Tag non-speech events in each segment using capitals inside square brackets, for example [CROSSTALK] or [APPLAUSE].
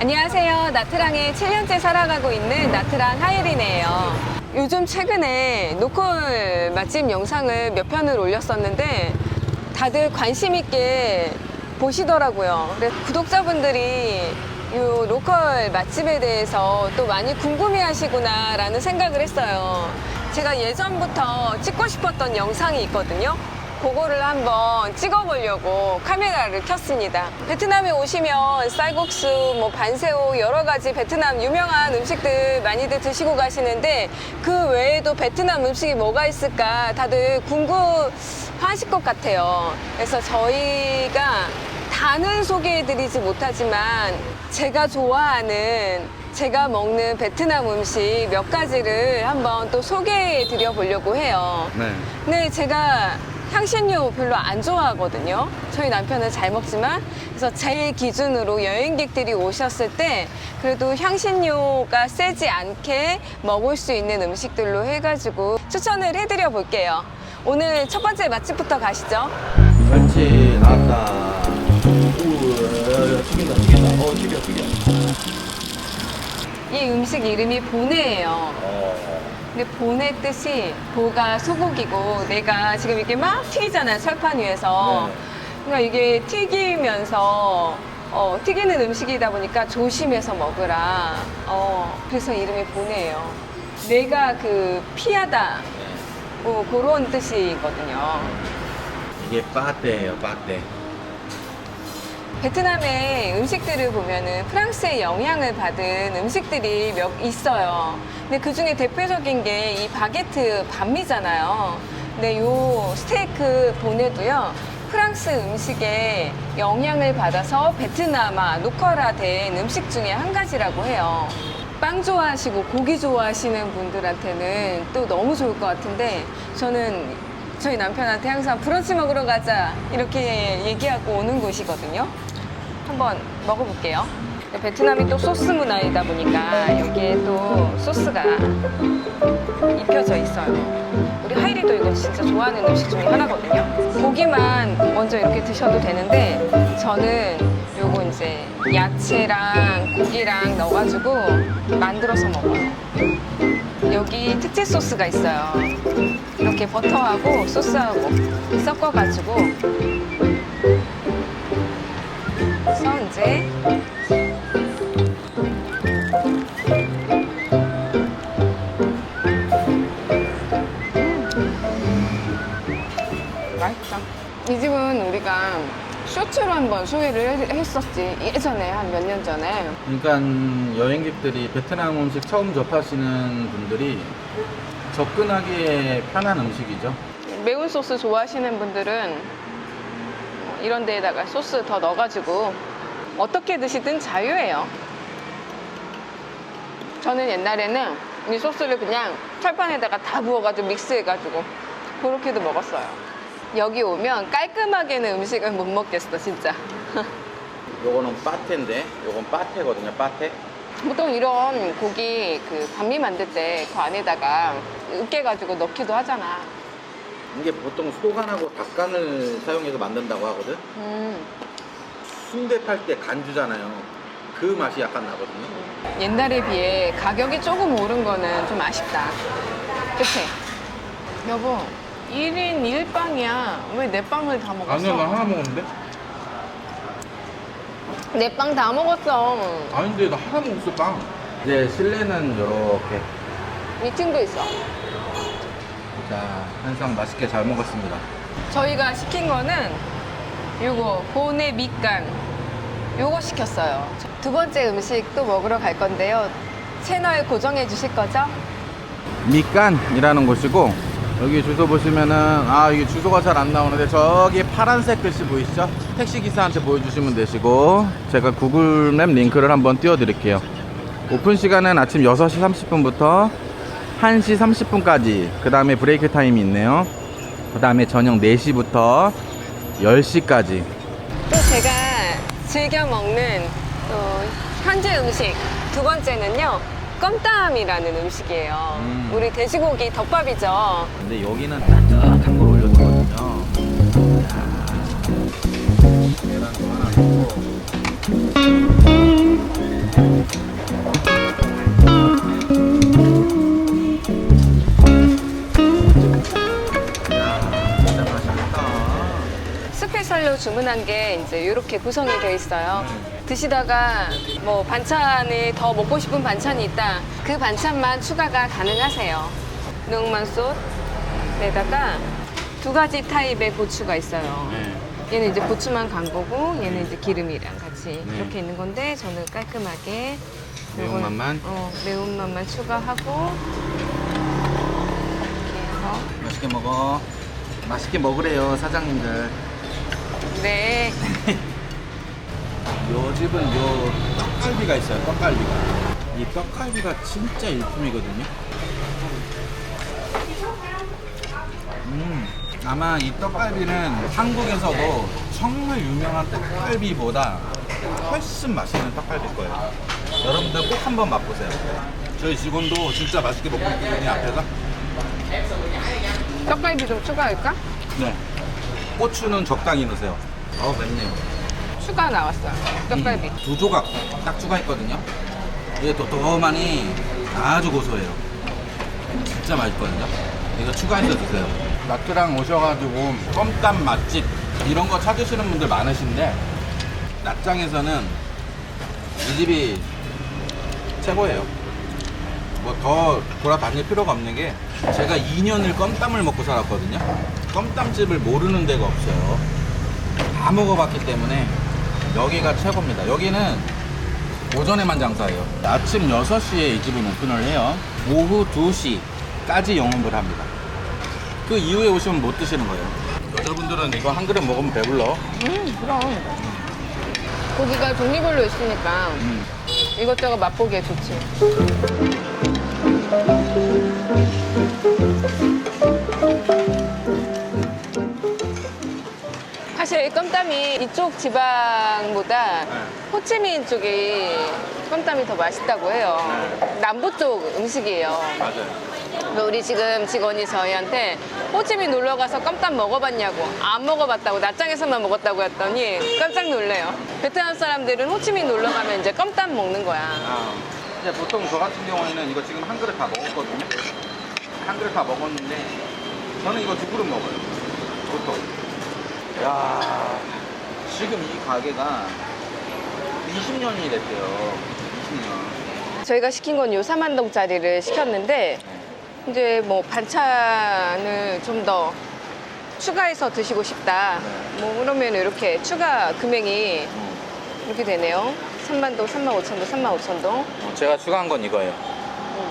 안녕하세요. 나트랑에 7년째 살아가고 있는 나트랑 하예린이에요. 요즘 최근에 노콜 맛집 영상을 몇 편을 올렸었는데 다들 관심 있게 보시더라고요. 그래서 구독자분들이 이 로컬 맛집에 대해서 또 많이 궁금해 하시구나 라는 생각을 했어요. 제가 예전부터 찍고 싶었던 영상이 있거든요. 그거를 한번 찍어보려고 카메라를 켰습니다. 베트남에 오시면 쌀국수, 뭐 반새우 여러 가지 베트남 유명한 음식들 많이들 드시고 가시는데 그 외에도 베트남 음식이 뭐가 있을까 다들 궁금하실 것 같아요. 그래서 저희가 다는 소개해드리지 못하지만 제가 좋아하는 제가 먹는 베트남 음식 몇 가지를 한번 또 소개해 드려 보려고 해요. 네. 근데 제가 향신료 별로 안 좋아하거든요. 저희 남편은 잘 먹지만 그래서 제 기준으로 여행객들이 오셨을 때 그래도 향신료가 세지 않게 먹을 수 있는 음식들로 해가지고 추천을 해드려 볼게요. 오늘 첫 번째 맛집부터 가시죠. 그렇지 나왔다. 오, 튀긴다 튀긴다. 어 튀겨 튀겨. 이 음식 이름이 보네예요. 어. 근데 보네 뜻이 보가 소고기고 내가 지금 이렇게 막 튀기잖아요 철판 위에서 네. 그러니까 이게 튀기면서 어, 튀기는 음식이다 보니까 조심해서 먹으라 어, 그래서 이름이 보네예요 내가 그 피하다 어, 그런 뜻이거든요 이게 빠떼예요 빠떼. 베트남의 음식들을 보면은 프랑스의 영향을 받은 음식들이 몇 있어요. 근데 그 중에 대표적인 게 이 바게트 반미잖아요. 근데 요 스테이크 보내도요. 프랑스 음식에 영향을 받아서 베트남화, 노컬화된 음식 중에 한 가지라고 해요. 빵 좋아하시고 고기 좋아하시는 분들한테는 또 너무 좋을 것 같은데 저는 저희 남편한테 항상 브런치 먹으러 가자 이렇게 얘기하고 오는 곳이거든요. 한번 먹어볼게요. 베트남이 또 소스 문화이다 보니까 여기에 또 소스가 입혀져 있어요. 우리 하이리도 이거 진짜 좋아하는 음식 중에 하나거든요. 고기만 먼저 이렇게 드셔도 되는데 저는 요거 이제 야채랑 고기랑 넣어가지고 만들어서 먹어요. 여기 특제 소스가 있어요. 이렇게 버터하고 소스하고 섞어가지고 그래서 이제 집은 우리가 쇼츠로 한번 소개를 해- 했었지 예전에 한 몇 년 전에 그러니까 여행객들이 베트남 음식 처음 접하시는 분들이 접근하기에 편한 음식이죠. 매운 소스 좋아하시는 분들은 이런 데에다가 소스 더 넣어가지고 어떻게 드시든 자유예요. 저는 옛날에는 이 소스를 그냥 철판에다가 다 부어가지고 믹스해가지고 그렇게도 먹었어요. 여기 오면 깔끔하게는 음식을 못 먹겠어, 진짜. 요거는 빠테인데, 요건 빠테거든요. 빠테. 보통 이런 고기 그 반미 만들 때 그 안에다가 으깨가지고 넣기도 하잖아. 이게 보통 소간하고 닭간을 사용해서 만든다고 하거든. 음. 순대 팔 때 간 주잖아요. 그 맛이 약간 나거든요. 옛날에 비해 가격이 조금 오른 거는 좀 아쉽다. 그치? 여보, 1인 1빵이야. 왜 내 빵을 다 먹었어? 아니요, 나 하나 먹었는데? 내 빵 다 먹었어. 아닌데, 나 하나 먹었어, 빵. 이제 실내는 이렇게. 2층도 있어. 자, 한상 맛있게 잘 먹었습니다. 저희가 시킨 거는 요거, 보네 밑간. 요거 시켰어요. 두 번째 음식 또 먹으러 갈 건데요. 채널 고정해 주실 거죠? 밑간이라는 곳이고 여기 주소 보시면은 아 이게 주소가 잘 안 나오는데 저기 파란색 글씨 보이시죠? 택시 기사한테 보여주시면 되시고 제가 구글맵 링크를 한번 띄워드릴게요. 오픈 시간은 아침 6시 30분부터 1시 30분까지 그 다음에 브레이크 타임이 있네요. 그 다음에 저녁 4시부터 10시까지 또 제가 즐겨 먹는 또 현지 음식 두 번째는요 껌땀이라는 음식이에요. 음. 우리 돼지고기 덮밥이죠. 근데 여기는 따뜻한 걸 올려주거든요. 계란도 하나 넣고. 주문한 게 이제 이렇게 구성이 되어 있어요. 음. 드시다가 뭐 반찬이 더 먹고 싶은 반찬이 있다. 그 반찬만 추가가 가능하세요. 능만솥에다가 두 가지 타입의 고추가 있어요. 네. 얘는 이제 고추만 간 거고 얘는 이제 기름이랑 같이 네. 이렇게 있는 건데 저는 깔끔하게 매운맛만? 어, 매운맛만 추가하고 이렇게 해서 맛있게 먹어. 맛있게 먹으래요, 사장님들. 네 [LAUGHS] 요 집은 요 떡갈비가 있어요, 떡갈비가. 이 떡갈비가 진짜 일품이거든요. 음, 아마 이 떡갈비는 한국에서도 정말 유명한 떡갈비보다 훨씬 맛있는 떡갈비일 거예요. 여러분들 꼭 한번 맛보세요. 저희 직원도 진짜 맛있게 먹고 있거든요, 앞에서. 떡갈비 좀 추가할까? 네. 고추는 적당히 넣으세요. 어우, 맵네요. 추가 나왔어요 떡갈비 음, 두 조각 딱 추가했거든요. 이게 도톰하니 아주 고소해요. 진짜 맛있거든요. 이거 추가해서 드세요. 나트랑 오셔가지고 껌땀 맛집 이런 거 찾으시는 분들 많으신데 낮장에서는 이 집이 최고예요. 뭐 더 돌아다닐 필요가 없는 게 제가 2년을 껌땀을 먹고 살았거든요. 껌땀집을 모르는 데가 없어요. 다 먹어봤기 때문에 여기가 최고입니다. 여기는 오전에만 장사해요. 아침 6시에 이 집은 오픈을 해요. 오후 2시까지 영업을 합니다. 그 이후에 오시면 못 드시는 거예요. 여자분들은 이거 한 그릇 먹으면 배불러. 음 그럼 고기가 종류별로 있으니까 음. 이것저것 맛보기에 좋지 사실 껌땀이 이쪽 지방보다 네. 호치민 쪽이 껌땀이 더 맛있다고 해요 남부 쪽 음식이에요 맞아요. 근데 우리 지금 직원이 저희한테 호치민 놀러 가서 껌땀 먹어봤냐고 안 먹어봤다고 낮장에서만 먹었다고 했더니 깜짝 놀래요. 베트남 사람들은 호치민 놀러 가면 이제 껌땀 먹는 거야. 아, 이제 보통 저 같은 경우에는 이거 지금 한 그릇 다 먹었거든요. 한 그릇 다 먹었는데 저는 이거 두 그릇 먹어요. 보통. 야, 지금 이 가게가 20년이 됐대요. 20년. 저희가 시킨 건 요 3만동짜리를 시켰는데 이제 뭐 반찬을 좀 더 추가해서 드시고 싶다. 뭐 그러면 이렇게 추가 금액이 어, 이렇게 되네요. 3만동, 3만 5천동, 3만 5천동. 어, 제가 추가한 건 이거예요.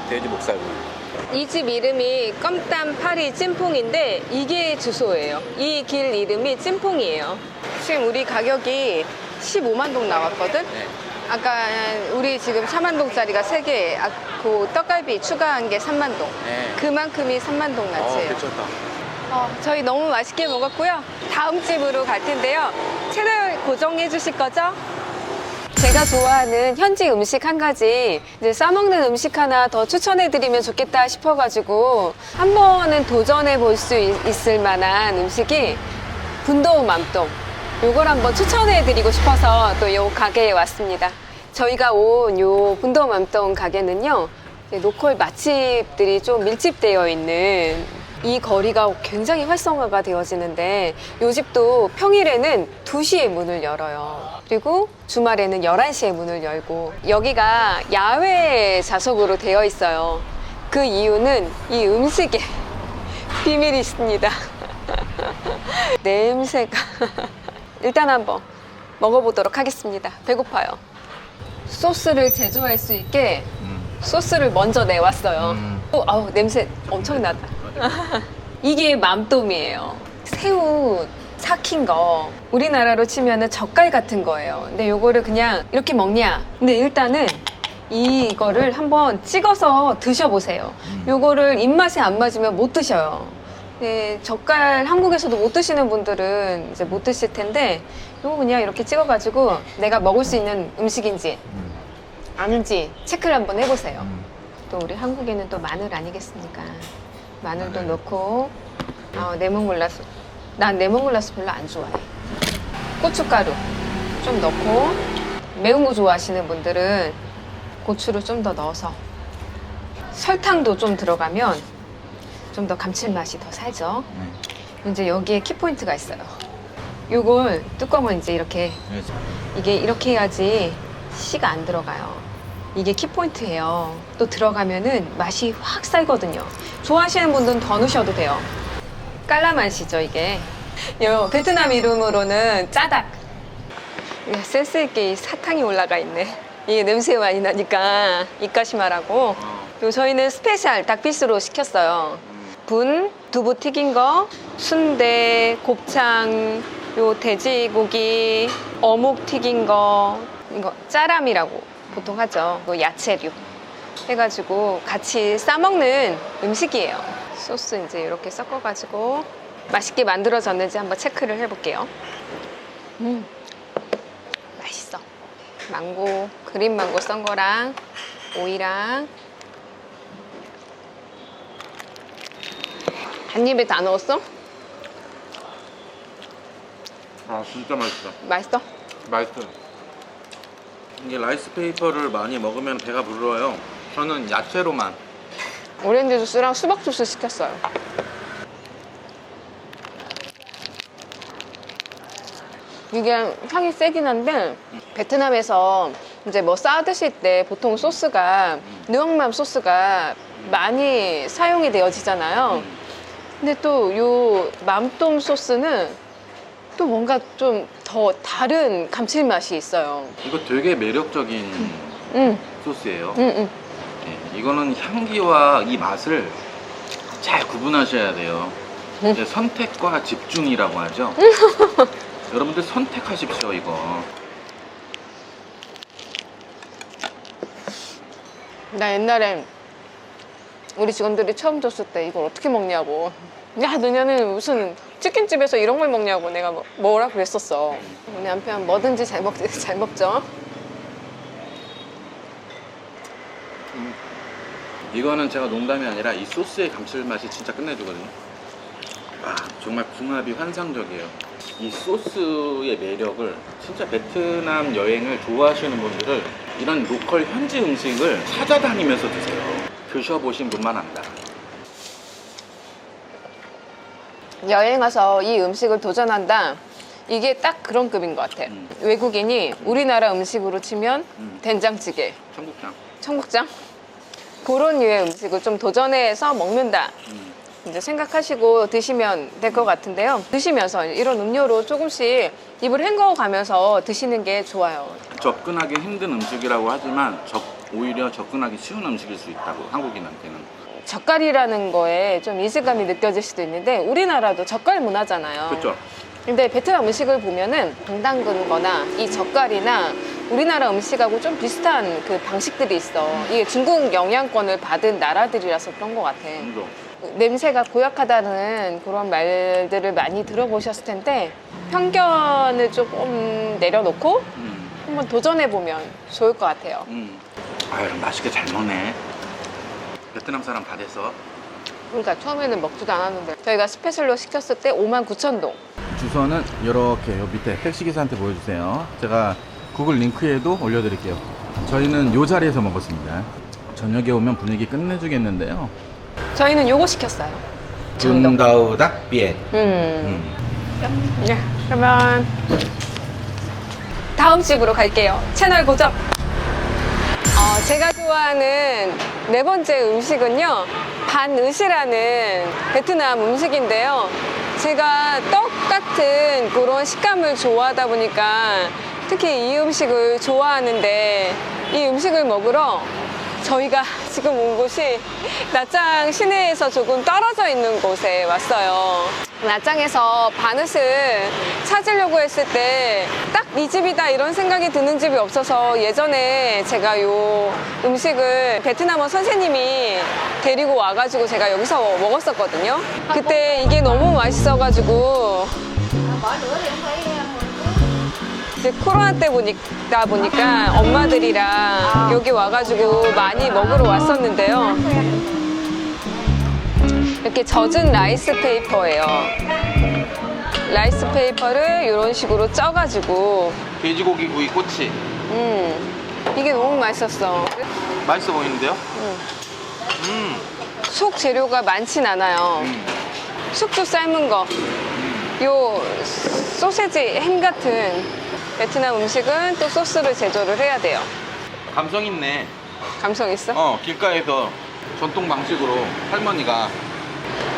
돼지 목살구이. 이 집 이름이 껌땀 파리 찐퐁인데 이게 주소예요. 이 길 이름이 찐퐁이에요. 지금 우리 가격이 15만 동 나왔거든? 네. 아까 우리 지금 4만 동짜리가 3개, 아, 그 떡갈비 추가한 게 3만 동. 네. 그만큼이 3만 동 어, 나치예요. 미쳤다. 어, 저희 너무 맛있게 먹었고요. 다음 집으로 갈 텐데요. 채널 고정해 주실 거죠? 제가 좋아하는 현지 음식 한 가지 이제 싸먹는 음식 하나 더 추천해 드리면 좋겠다 싶어가지고 한 번은 도전해 볼 수 있을 만한 음식이 분도우 맘동. 요걸 한번 추천해 드리고 싶어서 또 요 가게에 왔습니다. 저희가 온 요 분도우 맘동 가게는요 로컬 맛집들이 좀 밀집되어 있는 이 거리가 굉장히 활성화가 되어지는데 요 집도 평일에는 2시에 문을 열어요. 그리고 주말에는 11시에 문을 열고 여기가 야외 좌석으로 되어 있어요. 그 이유는 이 음식에 비밀이 있습니다. 냄새가 [LAUGHS] 일단 한번 먹어보도록 하겠습니다. 배고파요. 소스를 제조할 수 있게 음. 소스를 먼저 내왔어요. 음. 어, 아우 냄새 엄청나다. 이게 맘돔이에요. 새우 삭힌 거. 우리나라로 치면은 젓갈 같은 거예요. 근데 요거를 그냥 이렇게 먹냐? 근데 일단은 이거를 한번 찍어서 드셔보세요. 요거를 입맛에 안 맞으면 못 드셔요. 네, 젓갈 한국에서도 못 드시는 분들은 이제 못 드실 텐데 요거 그냥 이렇게 찍어가지고 내가 먹을 수 있는 음식인지 음. 아닌지 체크를 한번 해보세요. 음. 또 우리 한국에는 또 마늘 아니겠습니까? 마늘도 마늘. 넣고 어, 레몬글라스 난 레몬글라스 별로 안 좋아해 고춧가루 좀 넣고 매운 거 좋아하시는 분들은 고추를 좀 더 넣어서 설탕도 좀 들어가면 좀 더 감칠맛이 더 살죠 네. 이제 여기에 키포인트가 있어요 요걸 뚜껑을 이제 이렇게 이게 이렇게 해야지 씨가 안 들어가요. 이게 키포인트예요. 또 들어가면은 맛이 확 살거든요. 좋아하시는 분들은 더 넣으셔도 돼요. 깔라만시죠, 이게. 요 베트남 이름으로는 짜닭. 이게 센스 있게 이 사탕이 올라가 있네. 이게 냄새 많이 나니까 이까시마라고. 요 저희는 스페셜 닭피스로 시켰어요. 분, 두부 튀긴 거, 순대, 곱창, 요 돼지고기, 어묵 튀긴 거, 이거 짜람이라고 보통 하죠. 그 야채류 해가지고 같이 싸먹는 음식이에요. 소스 이제 이렇게 섞어가지고 맛있게 만들어졌는지 한번 체크를 해볼게요. 음, 맛있어. 망고, 그린 망고 썬 거랑 오이랑 한 입에 다 넣었어? 아 진짜 맛있어. 맛있어? 맛있어. 이게 라이스 페이퍼를 많이 먹으면 배가 불러요. 저는 야채로만. 오렌지 주스랑 수박 주스 시켰어요. 이게 향이 세긴 한데 베트남에서 이제 뭐 싸 드실 때 보통 소스가 느엉맘 소스가 많이 사용이 되어지잖아요. 근데 또 요 맘똠 소스는 또 뭔가 좀 더 다른 감칠맛이 있어요. 이거 되게 매력적인 응, 소스예요. 응, 응. 네, 이거는 향기와 이 맛을 잘 구분하셔야 돼요. 이제 선택과 집중이라고 하죠. [LAUGHS] 여러분들 선택하십시오 이거. 나 옛날에 우리 직원들이 처음 줬을 때 이걸 어떻게 먹냐고. 야, 너네는 무슨 치킨집에서 이런 걸 먹냐고 내가 뭐- 뭐라 그랬었어. 우리 남편 뭐든지 잘, 먹, [LAUGHS] 잘 먹죠. 이거는 제가 농담이 아니라 이 소스의 감칠맛이 진짜 끝내주거든요. 와 정말 궁합이 환상적이에요. 이 소스의 매력을 진짜 베트남 여행을 좋아하시는 분들은 이런 로컬 현지 음식을 찾아다니면서 드세요. 드셔보신 분만 안다. 여행 와서 이 음식을 도전한다. 이게 딱 그런 급인 것 같아. 음. 외국인이 우리나라 음식으로 치면 음. 된장찌개, 청국장. 청국장 그런 류의 음식을 좀 도전해서 먹는다. 음. 이제 생각하시고 드시면 될 것 같은데요. 드시면서 이런 음료로 조금씩 입을 헹궈 가면서 드시는 게 좋아요. 접근하기 힘든 음식이라고 하지만 접- 오히려 접근하기 쉬운 음식일 수 있다고 한국인한테는. 젓갈이라는 거에 좀 이질감이 느껴질 수도 있는데 우리나라도 젓갈 문화잖아요. 그렇죠. 근데 베트남 음식을 보면은 당 담근 거나 이 젓갈이나 우리나라 음식하고 좀 비슷한 그 방식들이 있어. 이게 중국 영향권을 받은 나라들이라서 그런 것 같아. 냄새가 고약하다는 그런 말들을 많이 들어보셨을 텐데 편견을 조금 내려놓고 음. 한번 도전해 보면 좋을 것 같아요. 음. 아유 맛있게 잘 먹네. 베트남 사람 다 돼서. 그러니까 처음에는 먹지도 않았는데 저희가 스페셜로 시켰을 때 5만 9천 동. 주소는 이렇게 요 밑에 택시기사한테 보여주세요. 제가 구글 링크에도 올려드릴게요. 저희는 요 자리에서 먹었습니다. 저녁에 오면 분위기 끝내주겠는데요. 저희는 요거 시켰어요. 전동. 준다우닥 비엔. 음. 네, 그러면 다음 집으로 갈게요. 채널 고정. 어, 제가 좋아하는 네 번째 음식은요, 반으시라는 베트남 음식인데요. 제가 떡 같은 그런 식감을 좋아하다 보니까 특히 이 음식을 좋아하는데 이 음식을 먹으러 저희가 지금 온 곳이 나짱 시내에서 조금 떨어져 있는 곳에 왔어요. 나짱에서 바느을 찾으려고 했을 때 딱 이 집이다 이런 생각이 드는 집이 없어서 예전에 제가 요 음식을 베트남어 선생님이 데리고 와가지고 제가 여기서 먹었었거든요. 그때 이게 너무 맛있어가지고 이제 코로나 때 보니까 보니까 엄마들이랑 여기 와가지고 많이 먹으러 왔었는데요. 이렇게 젖은 라이스 페이퍼예요. 라이스 페이퍼를 이런 식으로 쪄가지고 돼지고기 구이 꼬치. 음 이게 너무 맛있었어. 맛있어 보이는데요? 음. 속 재료가 많진 않아요. 음. 숙주 삶은 거. 요 소세지 햄 같은 베트남 음식은 또 소스를 제조를 해야 돼요. 감성 있네. 감성 있어? 어, 길가에서 전통 방식으로 할머니가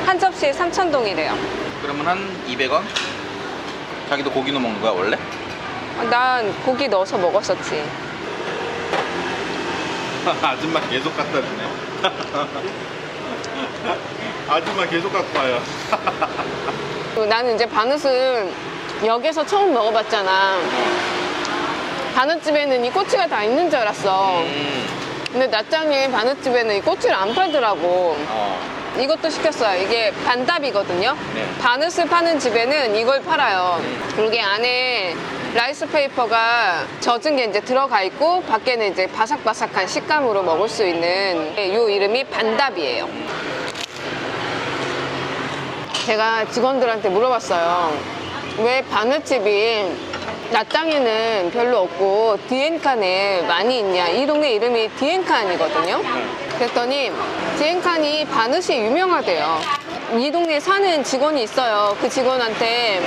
한 접시에 3,000동이래요. 그러면 한 200원? 자기도 고기 넣어 먹는 거야, 원래? 난 고기 넣어서 먹었었지. [LAUGHS] 아줌마 계속 갖다 주네. [LAUGHS] 아줌마 계속 갖고 와요. [LAUGHS] 나는 이제 바느스 역에서 처음 먹어봤잖아. 바느집에는 이 꼬치가 다 있는 줄 알았어. 음, 근데 낮장에 바느집에는 이 꼬치를 안 팔더라고. 어. 이것도 시켰어요. 이게 반답이거든요. 네. 바느스 파는 집에는 이걸 팔아요. 음. 이게 안에 라이스 페이퍼가 젖은 게 이제 들어가 있고 밖에는 이제 바삭바삭한 식감으로 먹을 수 있는 요 이름이 반답이에요. 제가 직원들한테 물어봤어요. 왜 바느집이 낮장에는 별로 없고 디엔칸에 많이 있냐? 이 동네 이름이 디엔칸이거든요. 그랬더니 디엔칸이 바느시 유명하대요. 이 동네에 사는 직원이 있어요. 그 직원한테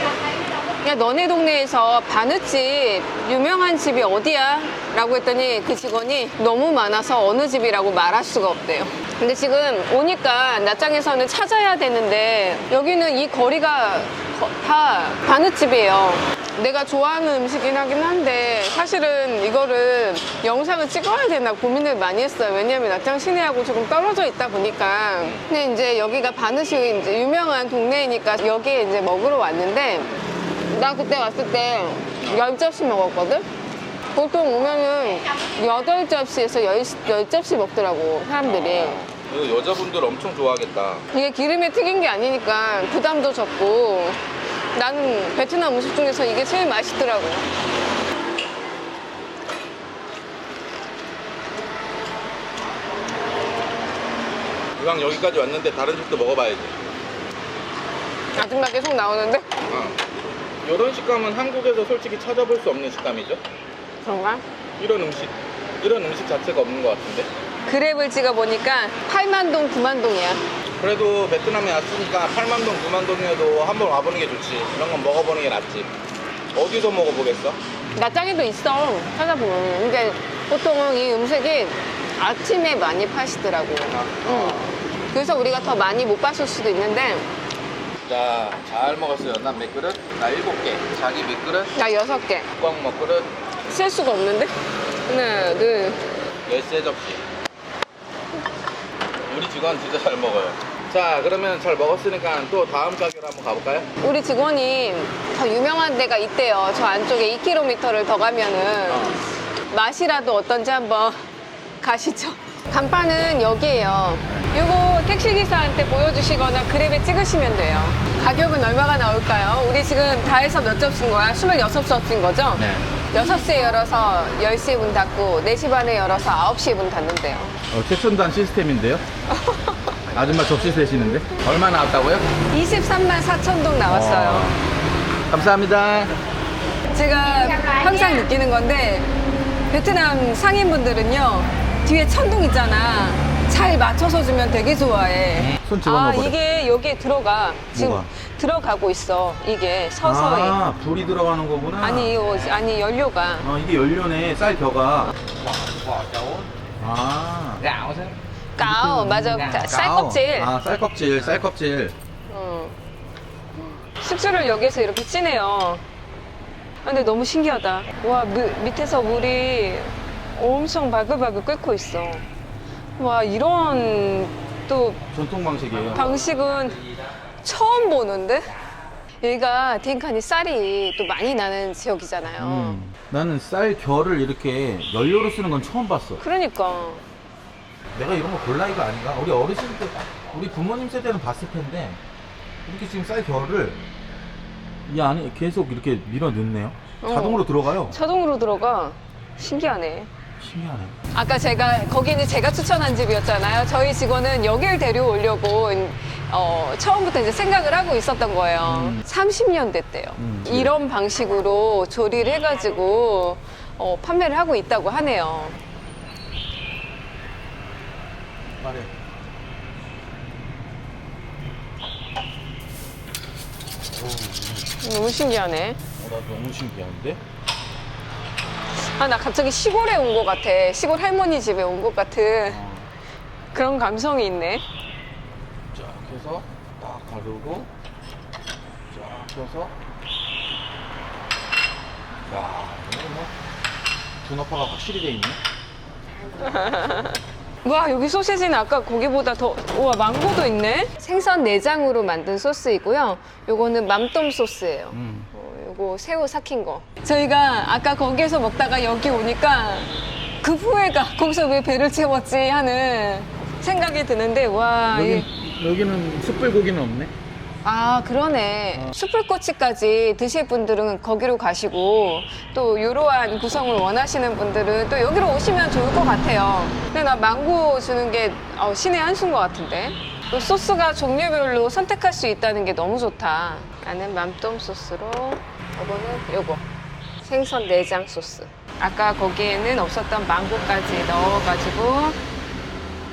야 너네 동네에서 바느집 유명한 집이 어디야? 라고 했더니 그 직원이 너무 많아서 어느 집이라고 말할 수가 없대요. 근데 지금 오니까 낮장에서는 찾아야 되는데 여기는 이 거리가 거- 다 바느집이에요. 내가 좋아하는 음식이긴 하긴 한데 사실은 이거를 영상을 찍어야 되나 고민을 많이 했어요. 왜냐면 낮장 시내하고 조금 떨어져 있다 보니까. 근데 이제 여기가 바느시 이제 유명한 동네이니까 여기에 이제 먹으러 왔는데 나 그때 왔을 때 10접시 먹었거든? 보통 오면은 8접시에서 10, 접시 먹더라고, 사람들이. 이거 여자분들 엄청 좋아하겠다. 이게 기름에 튀긴 게 아니니까 부담도 적고 나는 베트남 음식 중에서 이게 제일 맛있더라고. 이왕 여기까지 왔는데 다른 집도 먹어봐야지. 아줌마 계속 나오는데? 어. 이런 식감은 한국에서 솔직히 찾아볼 수 없는 식감이죠. 그런가? 이런 음식, 이런 음식 자체가 없는 것 같은데. 그랩을 찍어보니까 8만동, 9만동이야. 그래도 베트남에 왔으니까 8만동, 9만동이어도 한번 와보는 게 좋지. 이런 건 먹어보는 게 낫지. 어디서 먹어보겠어? 낮장에도 있어, 찾아보면. 근데 보통은 이 음식이 아침에 많이 파시더라고. 응. 그래서 우리가 더 많이 못 봤을 수도 있는데 자, 잘 먹었어요. 난 몇 그릇? 나 일곱 개. 자기 몇 그릇? 나 여섯 개. 꽝 먹그릇? 셀 수가 없는데? 하나, 둘. 열세 접시. 우리 직원 진짜 잘 먹어요. 자, 그러면 잘 먹었으니까 또 다음 가게로 한번 가볼까요? 우리 직원이 더 유명한 데가 있대요. 저 안쪽에 2km를 더 가면은 맛이라도 어떤지 한번 가시죠. 간판은 여기에요. 이거 택시기사한테 보여주시거나 그랩에 찍으시면 돼요. 가격은 얼마가 나올까요? 우리 지금 다 해서 몇 접시인 거야? 26접시인 거죠? 네. 6시에 열어서 10시에 문 닫고 4시 반에 열어서 9시에 문 닫는데요. 어, 최첨단 시스템인데요. [LAUGHS] 아줌마 접시 세시는데? 얼마 나왔다고요? 23만 4천 동 나왔어요. 어, 감사합니다. 제가 항상 느끼는 건데 베트남 상인분들은요 뒤에 천둥 있잖아 잘 맞춰서 주면 되게 좋아해 손 집어넣어 아 버려. 이게 여기에 들어가 지금 뭐가? 들어가고 있어 이게 서서히 아, 불이 들어가는 거구나. 아니 어, 아니 연료가 어, 이게 연료네, 쌀 벼가. 아. 까오 맞아 자, 쌀껍질 아, 쌀껍질, 쌀껍질. 어. 숙주를 여기에서 이렇게 찌네요 아, 근데 너무 신기하다 와 무- 밑에서 물이 엄청 바글바글 끓고 있어 와 이런 또 전통 방식이에요. 방식은 처음 보는데? 여기가 딩칸이 쌀이 또 많이 나는 지역이잖아요. 음, 나는 쌀 결을 이렇게 연료로 쓰는 건 처음 봤어. 그러니까. 내가 이런 거 볼 나이가 아닌가? 우리 어르신 때, 우리 부모님 세대는 봤을 텐데, 이렇게 지금 쌀 결을 이 안에 계속 이렇게 밀어 넣네요. 어. 자동으로 들어가요. 자동으로 들어가. 신기하네. 신기하네. 아까 제가, 거기는 제가 추천한 집이었잖아요. 저희 직원은 여길 데려오려고, 어, 처음부터 이제 생각을 하고 있었던 거예요. 음. 30년 됐대요. 음. 이런 방식으로 조리를 해가지고, 어, 판매를 하고 있다고 하네요. 말해. 오, 너무 신기하네. 어, 나 너무 신기한데? 아, 나 갑자기 시골에 온 것 같아. 시골 할머니 집에 온 것 같은 어. 그런 감성이 있네. 쫙 해서 딱 가르고 쫙 해서 야 이거 뭐 분업화가 확실히 돼 있네 [LAUGHS] 와, 여기 소시지는 아까 고기보다 더, 우와, 망고도 있네? 생선 내장으로 만든 소스이고요. 요거는 맘똠 소스예요. 음. 어, 요거 새우 삭힌 거. 저희가 아까 거기에서 먹다가 여기 오니까 그 후회가 [LAUGHS] 거기서 왜 배를 채웠지 하는 생각이 드는데, 와. 여기, 이게- 여기는 숯불고기는 없네 아, 그러네. 어. 숯불꼬치까지 드실 분들은 거기로 가시고 또 이러한 구성을 원하시는 분들은 또 여기로 오시면 좋을 것 같아요. 근데 나 망고 주는 게 어, 신의 한 수인 것 같은데. 또 소스가 종류별로 선택할 수 있다는 게 너무 좋다. 나는 맘똠 소스로, 이거는 요거. 생선 내장 소스. 아까 거기에는 없었던 망고까지 넣어가지고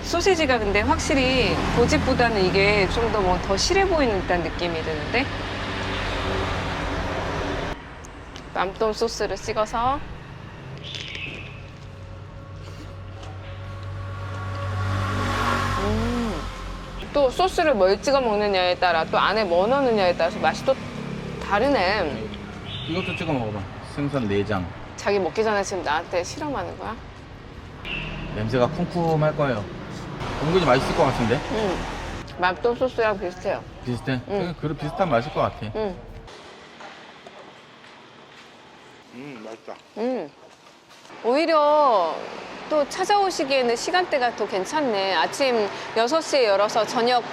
소시지가 근데 확실히 고집보다는 이게 좀 더 뭐 더 실해 보이는 듯한 느낌이 드는데 맘똠 소스를 찍어서 음. 또 소스를 뭘 찍어 먹느냐에 따라 또 안에 뭐 넣느냐에 따라서 맛이 또 다르네 이것도 찍어 먹어봐 생선 내장 자기 먹기 전에 지금 나한테 실험하는 거야? 냄새가 쿰쿰할 거예요 은근히 맛있을 것 같은데 음. 맘똠 소스랑 비슷해요 비슷해 응. 그 비슷한 맛일 것 같아 음. 음 맛있다 음. 오히려 또 찾아오시기에는 시간대가 더 괜찮네. 아침 6시에 열어서 저녁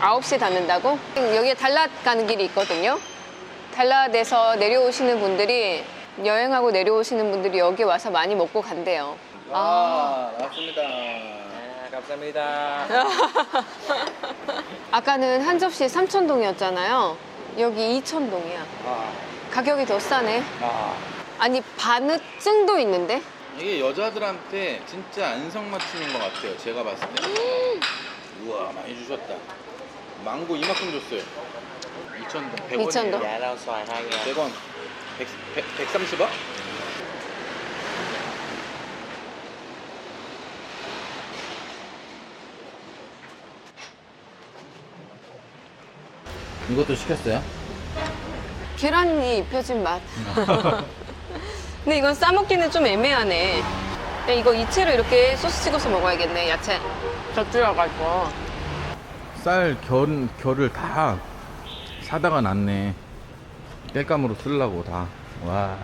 9시 닫는다고? 여기에 달랏 가는 길이 있거든요. 달랏에서 내려오시는 분들이 여행하고 내려오시는 분들이 여기 와서 많이 먹고 간대요. 아. 나왔습니다 감사합니다. [LAUGHS] 아까는 한 접시에 3,000동이었잖아요. 여기 2,000동이야. 아, 가격이 더 싸네. 아. 아니, 바느증도 있는데? 이게 여자들한테 진짜 안성맞춤인 것 같아요. 제가 봤을 때. 우와 많이 주셨다. 망고 이만큼 줬어요. 2,000동. 100원. 2,000 동? Dạ đâu xoài 2 ngàn. 100원. 100, 100, 130원? 이것도 시켰어요? 계란이 입혀진 맛. [LAUGHS] 근데 이건 싸먹기는 좀 애매하네. 근데 이거 이채로 이렇게 소스 찍어서 먹어야겠네, 야채. 곁들여가지고. 쌀 결, 결을 다 사다가 놨네. 땔감으로 쓰려고 다. 와.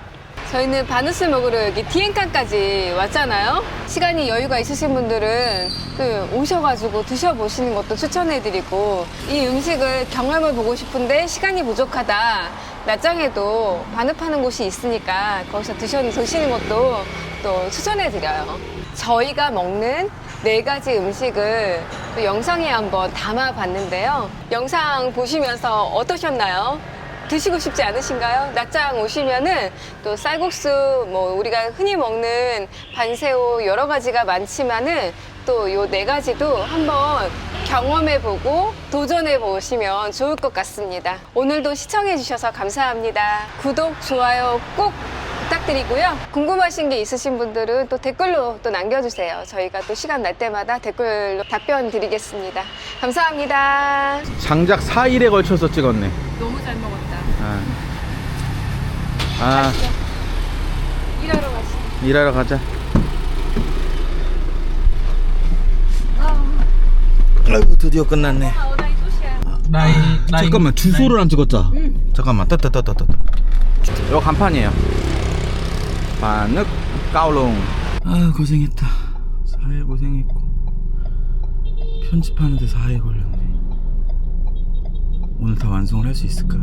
저희는 바누스 먹으러 여기 디엔칸까지 왔잖아요. 시간이 여유가 있으신 분들은 그 오셔가지고 드셔보시는 것도 추천해드리고 이 음식을 경험해 보고 싶은데 시간이 부족하다. 낮장에도 파는 곳이 있으니까 거기서 드셔, 드시는 것도 또 추천해드려요. 저희가 먹는 네 가지 음식을 또 영상에 한번 담아봤는데요. 영상 보시면서 어떠셨나요? 드시고 싶지 않으신가요? 낮장 오시면은 또 쌀국수 뭐 우리가 흔히 먹는 반새우 여러 가지가 많지만은 또 요 네 가지도 한번 경험해 보고 도전해 보시면 좋을 것 같습니다. 오늘도 시청해 주셔서 감사합니다. 구독, 좋아요 꼭 부탁드리고요. 궁금하신 게 있으신 분들은 또 댓글로 또 남겨주세요. 저희가 또 시간 날 때마다 댓글로 답변 드리겠습니다. 감사합니다. 장작 4일에 걸쳐서 찍었네. 너무 잘 먹었다. 아. 아, 일하러 가시. 일하러 가자. 아이고, 드디어 끝났네. Đây, đây. 잠깐만 주소를 안 찍었자. 잠깐만 따따따따따. 이거 간판이에요. 반흑 까오롱. 아 고생했다. 4일 고생했고 편집하는데 4일 걸렸네. 오늘 다 완성을 할 수 있을까?